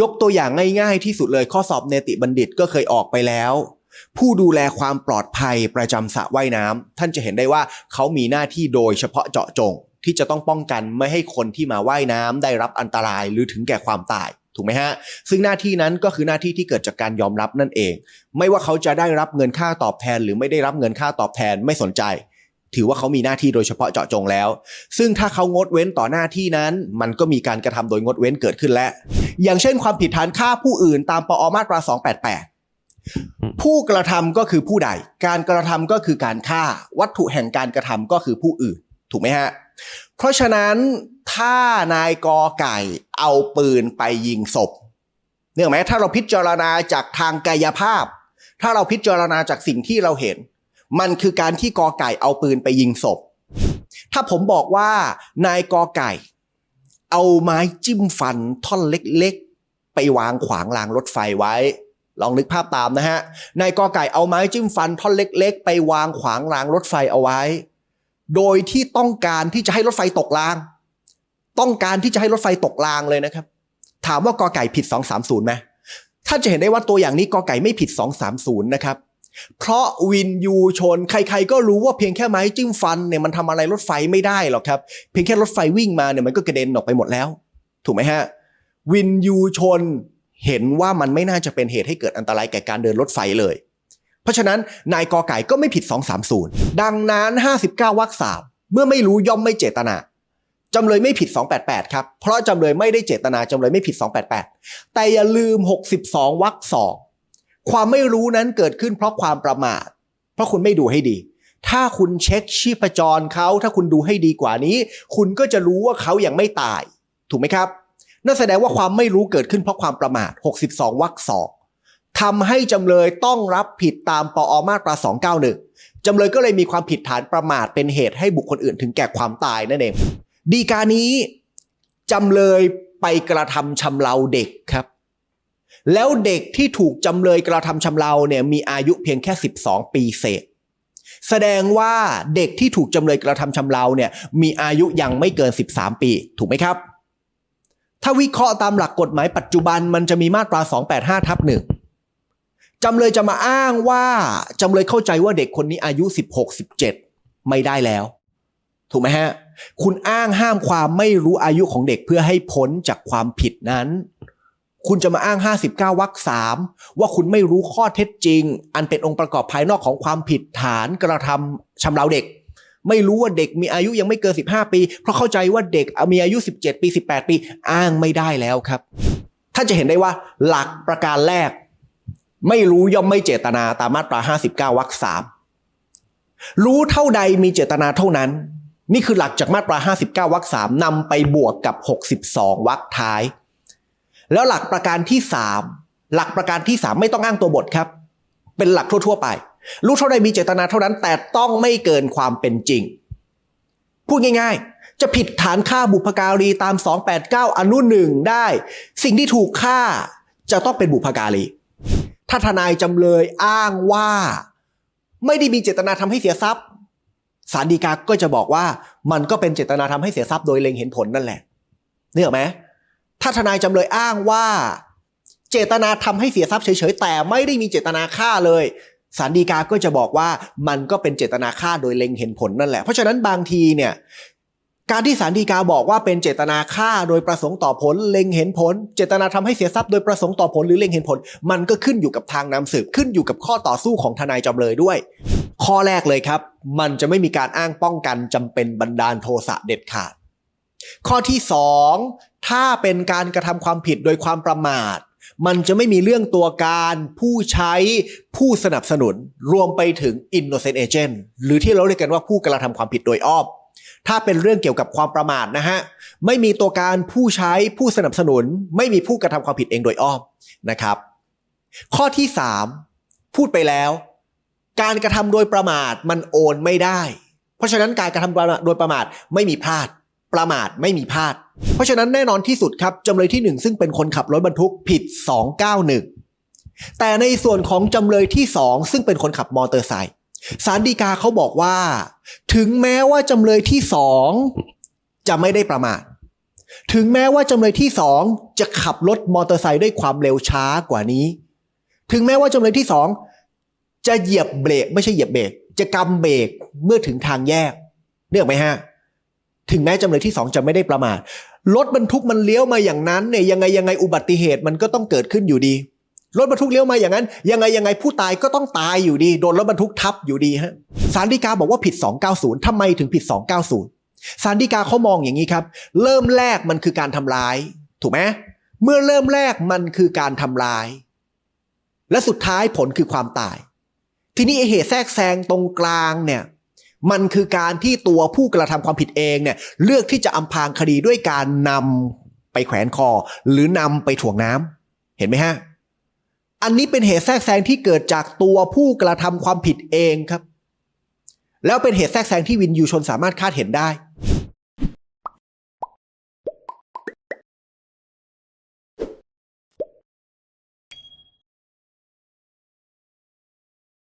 ยกตัวอย่างง่ายๆที่สุดเลยข้อสอบเนติบัณฑิตก็เคยออกไปแล้ว ผู้ดูแลความปลอดภัยประจำสระว่ายน้ำท่านจะเห็นได้ว่าเขามีหน้าที่โดยเฉพาะเจาะจง ที่จะต้องป้องกันไม่ให้คนที่มาว่ายน้ำได้รับอันตรายหรือถึงแก่ความตายถูกไหมฮะ ซึ่งหน้าที่นั้นก็คือหน้าที่ที่เกิดจากการยอมรับนั่นเอง ไม่ว่าเขาจะได้รับเงินค่าตอบแทน หรือไม่ได้รับเงินค่าตอบแทนไม่สนใจ ถือว่าเขามีหน้าที่โดยเฉพาะเจาะจงแล้ว ซึ่งถ้าเขางดเว้นต่อหน้าที่นั้น มันก็มีการกระทำโดยงดเว้นเกิดขึ้นแล้ว อย่างเช่นความผิดฐานฆ่าผู้อื่นตามปอมาตรา 288 ผู้กระทำก็คือผู้ใด การกระทำก็คือการฆ่า วัตถุแห่งการกระทำก็คือผู้อื่น ถูกไหมฮะ เพราะฉะนั้นถ้านายกอไก่เอาปืนไปยิงศพเนื่องไหมถ้าเราพิจารณาจากทางกายภาพ ถ้าเราพิจารณาจากสิ่งที่เราเห็น มันคือการที่กอไก่เอาปืนไปยิงศพ ถ้าผมบอกว่านายกอไก่ เอาไม้จิ้มฟันท่อนเล็กๆ ไปวางขวางรางรถไฟไว้ ลองนึกภาพตามนะฮะ นายกอไก่เอาไม้จิ้มฟันท่อนเล็ก ๆ ไปวางขวางรางรถไฟเอาไว้ โดยที่ต้องการที่จะให้รถไฟตกราง ต้องการที่จะให้รถไฟตกรางเลยนะครับ ถามว่ากอไก่ผิด 230ไหมท่านจะเห็นได้ว่าตัวอย่างนี้กอไก่ไม่ผิด 230 นะครับ เพราะวินยูชนใครๆก็รู้ว่าเพียงแค่ไม้จิ้มฟันเนี่ยมันทำอะไรรถไฟไม่ได้หรอกครับ เพียงแค่รถไฟวิ่งมาเนี่ยมันก็กระเด็นออกไปหมดแล้ว ถูกไหมฮะ วินยูชนเห็นว่ามันไม่น่าจะเป็นเหตุให้เกิดอันตรายแก่การเดินรถไฟเลย เพราะฉะนั้นนายกอไก่ก็ไม่ผิด 230 ดังนั้น 59วรรคสามเมื่อไม่รู้ย่อมไม่เจตนาจำเลยไม่ผิด 288 ครับ เพราะจำเลยไม่ได้เจตนาจำเลยไม่ผิด 288 แต่อย่าลืม 62วรรคสอง ความไม่รู้นั้นเกิดขึ้นเพราะความประมาท เพราะคุณไม่ดูให้ดี ถ้าคุณเช็คชีพจรเขาถ้าคุณดูให้ดีกว่านี้ คุณก็จะรู้ว่าเขายังไม่ตาย ถูกไหมครับ นั่นแสดงว่าความไม่รู้เกิดขึ้นเพราะความประมาท 62วรรคสองทำให้จำเลยต้องรับผิดตามปออมาตรา 291 จำเลยก็เลยมีความผิดฐานประมาทเป็นเหตุให้บุคคลอื่นถึงแก่ความตายนั่นเอง ดีกานี้จำเลยไปกระทำชำเราเด็กครับ แล้วเด็กที่ถูกจำเลยกระทำชำเราเนี่ยมีอายุเพียงแค่ 12 ปีเศษ แสดงว่าเด็กที่ถูกจำเลยกระทำชำเราเนี่ยมีอายุยังไม่เกิน 13 ปี ถูกไหมครับ ถ้าวิเคราะห์ตามหลักกฎหมายปัจจุบันมันจะมีมาตรา 285ทับหนึ่งจำเลยจะมาอ้างว่าจำเลยเข้าใจว่าเด็กคนนี้อายุ 16 17 ไม่ได้แล้ว ถูกไหมฮะ คุณอ้างห้ามความไม่รู้อายุของเด็กเพื่อให้พ้นจากความผิดนั้น คุณจะมาอ้าง 59วรรคสามว่าคุณไม่รู้ข้อเท็จจริง อันเป็นองค์ประกอบภายนอกของความผิดฐานกระทำชำเราเด็ก ไม่รู้ว่าเด็กมีอายุยังไม่เกิน 15 ปี เพราะเข้าใจว่าเด็กมีอายุ 17 ปี 18 ปี อ้างไม่ได้แล้วครับท่านจะเห็นได้ว่าหลักประการแรก ไม่รู้ย่อมไม่เจตนาตามมาตรา 59วรรคสามรู้เท่าใดมีเจตนาเท่านั้น นี่คือหลักจากมาตรา 59วรรคสามนำไปบวกกับ 62วรรคท้าย แล้วหลักประการที่3หลักประการที่3ไม่ต้องอ้างตัวบทครับ เป็นหลักทั่ว ๆ ไป รู้เท่าใดมีเจตนาเท่านั้น แต่ต้องไม่เกินความเป็นจริง พูดง่าย ๆ จะผิดฐานฆ่าบุพการีตาม 289 อนุหนึ่งได้ สิ่งที่ถูกฆ่าจะต้องเป็นบุพการีถ้าทนายจำเลยอ้างว่า ไม่ได้มีเจตนาทำให้เสียทรัพย์ศาลฎีกาก็จะบอกว่ามันก็เป็นเจตนาทำให้เสียทรัพย์โดยเล็งเห็นผลนั่นแหละเนี่ยหรอไหม ถ้าทนายจำเลยอ้างว่า เจตนาทำให้เสียทรัพย์เฉยๆแต่ไม่ได้มีเจตนาฆ่าเลยศาลฎีกาก็จะบอกว่ามันก็เป็นเจตนาฆ่าโดยเล็งเห็นผลนั่นแหละ เพราะฉะนั้นบางทีเนี่ยการที่ศาลฎีกาบอกว่าเป็นเจตนาฆ่าโดยประสงค์ต่อผล เล็งเห็นผล เจตนาทำให้เสียทรัพย์โดยประสงค์ต่อผลหรือเล็งเห็นผล มันก็ขึ้นอยู่กับทางนำสืบขึ้นอยู่กับข้อต่อสู้ของทนายจำเลยด้วย ข้อแรกเลยครับ มันจะไม่มีการอ้างป้องกันจำเป็นบันดาลโทสะเด็ดขาด ข้อที่ 2 ถ้าเป็นการกระทำความผิดโดยความประมาท มันจะไม่มีเรื่องตัวการผู้ใช้ผู้สนับสนุนรวมไปถึง innocent agent หรือที่เราเรียกกันว่าผู้กระทำความผิดโดยอ้อมถ้าเป็นเรื่องเกี่ยวกับความประมาทนะฮะไม่มีตัวการผู้ใช้ผู้สนับสนุน ไม่มีผู้กระทำความผิดเองโดยอ้อมนะครับ ข้อที่ 3 พูดไปแล้ว การกระทำโดยประมาทมันโอนไม่ได้ เพราะฉะนั้นการกระทำโดยประมาทไม่มีพลาด ประมาทไม่มีพลาด เพราะฉะนั้นแน่นอนที่สุดครับจำเลยที่ 1 ซึ่งเป็นคนขับรถบรรทุกผิด 291 แต่ในส่วนของจำเลยที่ 2 ซึ่งเป็นคนขับมอเตอร์ไซค์สารดีกาเขาบอกว่า ถึงแม้ว่าจำเลยที่ 2 จะไม่ได้ประมาทถึงแม้ว่าจำเลยที่สองจะขับรถมอเตอร์ไซค์ด้วยความเร็วช้ากว่านี้ ถึงแม้ว่าจำเลยที่สองจะเหยียบเบรกไม่ใช่เหยียบเบรกจะกำเบรกเมื่อถึงทางแยกเนื่องไหมฮะ ถึงแม้จำเลยที่สองจะไม่ได้ประมาทรถบรรทุกมันเลี้ยวมาอย่างนั้นเนี่ยยังไงยังไงอุบัติเหตุมันก็ต้องเกิดขึ้นอยู่ดีรถบรรทุกเลี้ยวมาอย่างนั้น ยังไงยังไงผู้ตายก็ต้องตายอยู่ดีโดนรถบรรทุกทับอยู่ดีฮะสารดีกาบอกว่าผิด 290ทำไมถึงผิด 290สารดีกาเขามองอย่างนี้ครับ เริ่มแรกมันคือการทำร้าย ถูกไหมเมื่อเริ่มแรกมันคือการทำร้าย และสุดท้ายผลคือความตาย ทีนี้เหตุแทรกแซงตรงกลางเนี่ย มันคือการที่ตัวผู้กระทำความผิดเองเนี่ยเลือกที่จะอำพางคดีด้วยการนำไปแขวนคอ หรือนำไปถ่วงน้ำเห็นไหมฮะ อันนี้เป็นเหตุแทรกแซงที่เกิดจากตัวผู้กระทำความผิดเองครับ แล้วเป็นเหตุแทรกแซงที่วินยูชนสามารถคาดเห็นได้